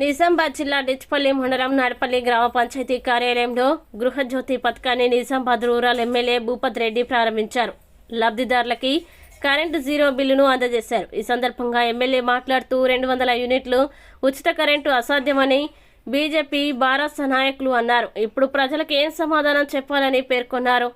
నిజామాబాద్ జిల్లా డిచ్పల్లి మండలం నడపల్లి గ్రామ పంచాయతీ కార్యాలయంలో గృహజ్యోతి పథకాన్ని నిజామాబాద్ రూరల్ ఎమ్మెల్యే భూపత్ రెడ్డి ప్రారంభించారు. లబ్ధిదారులకి కరెంటు జీరో బిల్లును అందజేశారు. ఈ సందర్భంగా ఎమ్మెల్యే మాట్లాడుతూ రెండు వందల యూనిట్లు ఉచిత కరెంటు అసాధ్యమని బీజేపీ భారత నాయకులు అన్నారు. ఇప్పుడు ప్రజలకు ఏం సమాధానం చెప్పాలని పేర్కొన్నారు.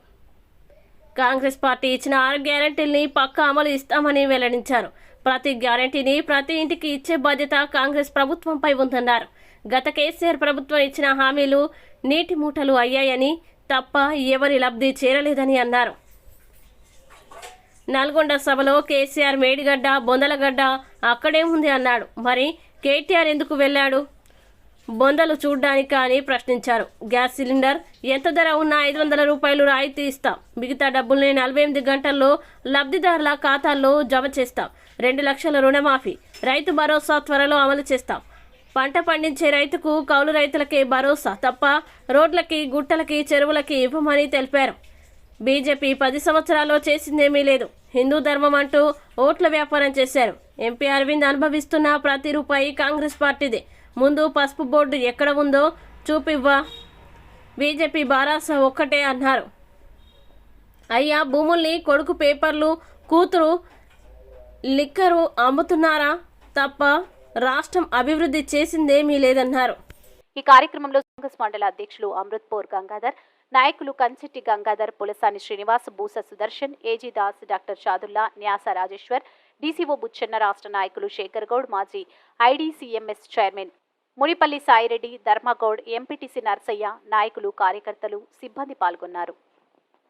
కాంగ్రెస్ పార్టీ ఇచ్చిన ఆరు గ్యారంటీల్ని పక్కా అమలు ఇస్తామని వెల్లడించారు. ప్రతి గ్యారంటీని ప్రతి ఇంటికి ఇచ్చే బాధ్యత కాంగ్రెస్ ప్రభుత్వంపై ఉందన్నారు. గత కేసీఆర్ ప్రభుత్వం ఇచ్చిన హామీలు నీటి మూటలు అయ్యాయని తప్ప ఎవరి లబ్ధి చేరలేదని అన్నారు. నల్గొండ సభలో కేసీఆర్ మేడిగడ్డ బొందలగడ్డ అక్కడే ఉంది అన్నాడు. మరి కేటీఆర్ ఎందుకు వెళ్ళాడు? బొందలు చూడ్డానికా అని ప్రశ్నించారు. గ్యాస్ సిలిండర్ ఎంత ధర ఉన్నా ఐదు వందల రూపాయలు రాయితీ ఇస్తాం. మిగతా డబ్బుల్ని నలభై ఎనిమిది గంటల్లో లబ్ధిదారుల ఖాతాల్లో జమ చేస్తాం. రెండు లక్షల రుణమాఫీ. రైతు భరోసా త్వరలో అమలు చేస్తాం. పంట పండించే రైతుకు కౌలు రైతులకే భరోసా తప్ప రోడ్లకి గుట్టలకి చెరువులకి ఇవ్వమని తెలిపారు. బీజేపీ పది సంవత్సరాల్లో చేసిందేమీ లేదు. హిందూ ధర్మం అంటూ ఓట్ల వ్యాపారం చేశారు. ఎంపీ అరవింద్ అనుభవిస్తున్న ప్రతి రూపాయి కాంగ్రెస్ పార్టీదే. ముందు పసుపు బోర్డు ఎక్కడ ఉందో చూపివ్వా. బీజేపీ బారాస ఒక్కటే అన్నారు. అయ్యా భూముల్ని కొడుకు పేపర్లు కూతురు లిక్కరు అమ్ముతున్నారా తప్ప రాష్ట్రం అభివృద్ధి చేసిందేమీ లేదన్నారు ఈ కార్యక్రమంలో కాంగ్రెస్ మండల అధ్యక్షులు అమృత్పూర్ గంగాధర్ నాయకులు Kanchetti Gangadhar Pulasani Srinivas Boosa Sudarshan AG Das doctor Shadulla Nyasa Rajeshwar DCO Buchanna రాష్ట్ర నాయకులు శేఖర్ గౌడ్ మాజీ IDCMS chairman Munipalli Saireddy Dharmagoud MPTC Narsaiah నాయకులు కార్యకర్తలు సిబ్బంది పాల్గొన్నారు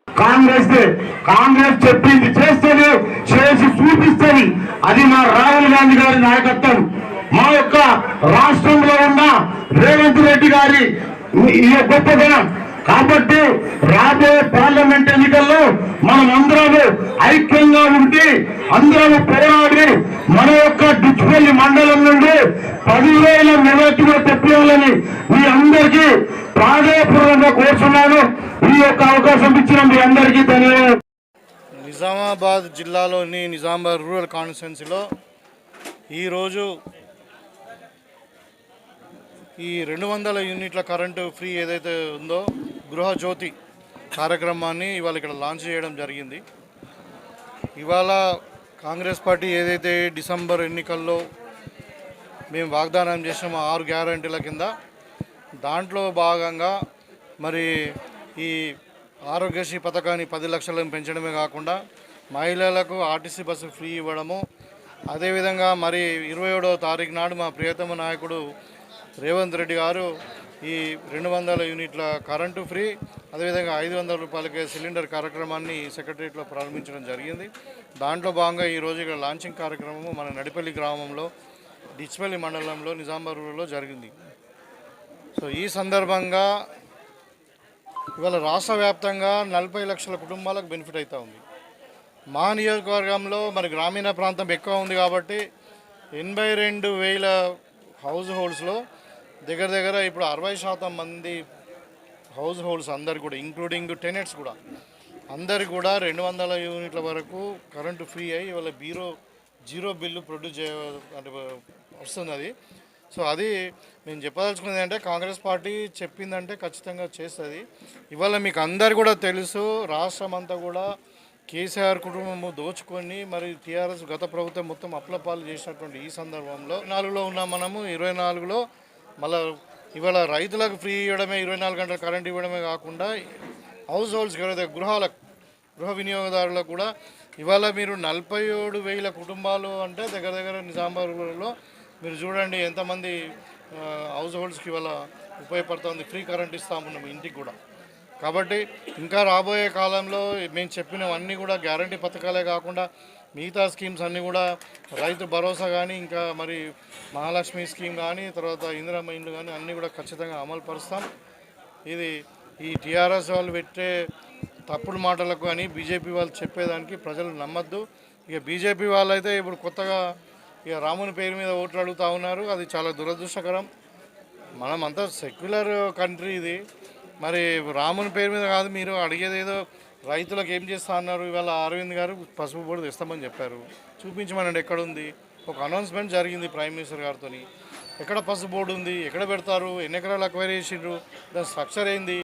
కాంగ్రెస్. కాంగ్రెస్ చెప్పింది చేస్తేనే చేసి చూపిస్తుంది అది మా రాహుల్ గాంధీ గారి నాయకత్వం. మా యొక్క రాష్ట్రంలో ఉన్న రేవంత్ రెడ్డి గారి ఈ గొప్పతనం కాబట్టి రాబోయే పార్లమెంట్ ఎన్నికల్లో మనం అందరము ఐక్యంగా ఉండి అందరము పోరాడి మన యొక్క డిచ్పల్లి మండలం నుండి పదివేల మెజార్టీలో తెప్పించాలని మీ అందరికీ ప్రాధాయపూర్వకంగా కోరుతున్నాను ఈ యొక్క అవకాశం ఇచ్చిన మీ అందరికీ ధన్యవాదాలు. నిజామాబాద్ జిల్లాలోని నిజామాబాద్ రూరల్ కాన్స్టిట్యున్సీలో ఈరోజు ఈ రెండు వందల యూనిట్ల కరెంటు ఫ్రీ ఏదైతే ఉందో గృహజ్యోతి కార్యక్రమాన్ని ఇవాళ ఇక్కడ లాంచ్ చేయడం జరిగింది. ఇవాళ కాంగ్రెస్ పార్టీ ఏదైతే డిసెంబర్ ఎన్నికల్లో మేము వాగ్దానం చేసామో ఆరు గ్యారంటీల కింద దాంట్లో భాగంగా మరి ఈ ఆరోగ్యశ్రీ పథకాన్ని పది లక్షలను పెంచడమే కాకుండా మహిళలకు ఆర్టీసీ బస్సు ఫ్రీ ఇవ్వడము అదేవిధంగా మరి ఇరవై ఏడవ తారీఖు నాడు మా ప్రియతమ నాయకుడు రేవంత్ రెడ్డి గారు ఈ రెండు వందల యూనిట్ల కరెంటు ఫ్రీ అదేవిధంగా ఐదు వందల రూపాయలకే సిలిండర్ కార్యక్రమాన్ని సెక్రటరియట్లో ప్రారంభించడం జరిగింది. దాంట్లో భాగంగా ఈరోజు ఇక్కడ లాంచింగ్ కార్యక్రమము మన నడిపల్లి గ్రామంలో డిచ్పల్లి మండలంలో నిజామాబాద్లో జరిగింది. సో ఈ సందర్భంగా ఇవాళ రాష్ట్ర వ్యాప్తంగా నలభై లక్షల కుటుంబాలకు బెనిఫిట్ అవుతూ ఉంది. మా నియోజకవర్గంలో మరి గ్రామీణ ప్రాంతం ఎక్కువ ఉంది కాబట్టి ఎనభై రెండు వేల హౌస్ హోల్డ్స్లో దగ్గర దగ్గర ఇప్పుడు అరవై శాతం మంది హౌస్ హోల్డ్స్ అందరు కూడా ఇంక్లూడింగ్ టెనెట్స్ కూడా. అందరు కూడా రెండు వందల యూనిట్ల వరకు కరెంటు ఫ్రీ అయ్యి ఇవాళ బీరో జీరో బిల్లు ప్రొడ్యూస్ చేయ అంటే వస్తుంది అది. సో అది నేను చెప్పదలుచుకున్నది అంటే కాంగ్రెస్ పార్టీ చెప్పిందంటే ఖచ్చితంగా చేస్తుంది. ఇవాళ మీకు అందరు కూడా తెలుసు రాష్ట్రం అంతా కూడా కేసీఆర్ కుటుంబము దోచుకొని మరి టీఆర్ఎస్ గత ప్రభుత్వం మొత్తం అప్లపాలు చేసినటువంటి ఈ సందర్భంలో నాలుగులో ఉన్నాం మనము ఇరవై నాలుగులో మళ్ళీ ఇవాళ రైతులకు ఫ్రీ ఇవ్వడమే ఇరవై నాలుగు గంటల కరెంట్ ఇవ్వడమే కాకుండా హౌస్ హోల్డ్స్కి ఎవరైతే గృహాలకు గృహ వినియోగదారులకు కూడా ఇవాళ మీరు నలభై ఏడు వేల కుటుంబాలు అంటే దగ్గర దగ్గర నిజామాబాద్లో మీరు చూడండి ఎంతమంది హౌస్ హోల్డ్స్కి ఇవాళ ఉపయోగపడుతుంది. ఫ్రీ కరెంట్ ఇస్తామున్నాం ఇంటికి కూడా. కాబట్టి ఇంకా రాబోయే కాలంలో మేము చెప్పినవన్నీ కూడా గ్యారంటీ పథకాలే కాకుండా మిగతా స్కీమ్స్ అన్నీ కూడా రైతు భరోసా కానీ ఇంకా మరి మహాలక్ష్మి స్కీమ్ కానీ తర్వాత ఇందిరా ఇండ్లు కానీ అన్నీ కూడా ఖచ్చితంగా అమలు పరుస్తాం. ఇది ఈ టీఆర్ఎస్ వాళ్ళు పెట్టే తప్పుడు మాటలకు కానీ బీజేపీ వాళ్ళు చెప్పేదానికి ప్రజలు నమ్మద్దు. ఇక బీజేపీ వాళ్ళైతే ఇప్పుడు కొత్తగా ఇక రాముని పేరు మీద ఓట్లు అడుగుతూ ఉన్నారు. అది చాలా దురదృష్టకరం. మనం సెక్యులర్ కంట్రీ ఇది. మరి రాముని పేరు మీద కాదు మీరు అడిగేది ఏదో రైతులకు ఏం చేస్తా అన్నారు. ఇవాళ అరవింద్ గారు పసుపు బోర్డు తెస్తామని చెప్పారు. చూపించమనండి ఎక్కడుంది. ఒక అనౌన్స్మెంట్ జరిగింది ప్రైమ్ మినిస్టర్ గారితో ఎక్కడ పసుపు బోర్డు ఉంది? ఎక్కడ పెడతారు? ఎన్ని ఎకరాలు అక్వైర్ చేసిండ్రు? దాని స్ట్రక్చర్ ఏంది?